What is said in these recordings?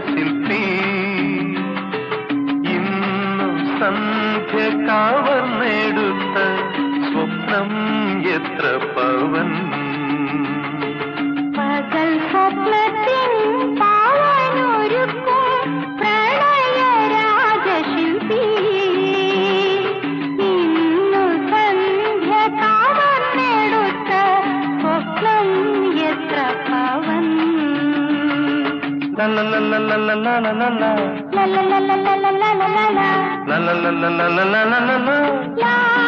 രാജശില്പി ഇന്നും സന്ധ്യ കവർന്നെടുത്ത സ്വപ്നം എത്ര പവൻ la la la la la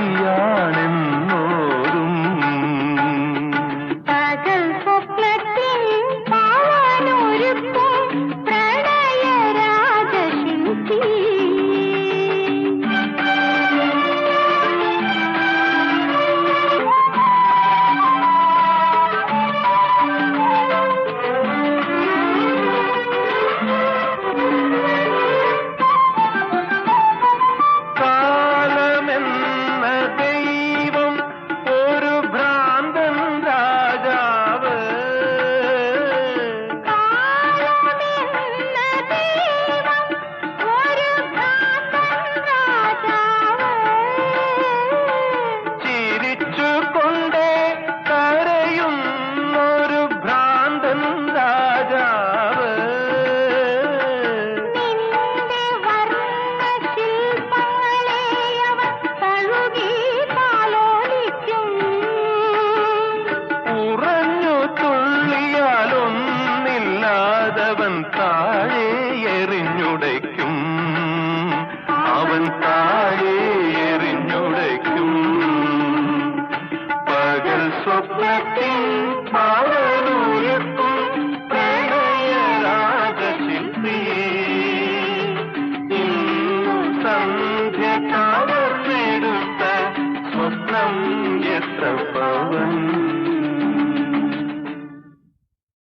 അവൻ താഴെ പകൽ സ്വപ്നത്തിൽ പാവനൂരത്തും പ്രണയ രാജശില്പി. ഇന്നു സന്ധ്യ സ്വപ്നം എത്ര പവൻ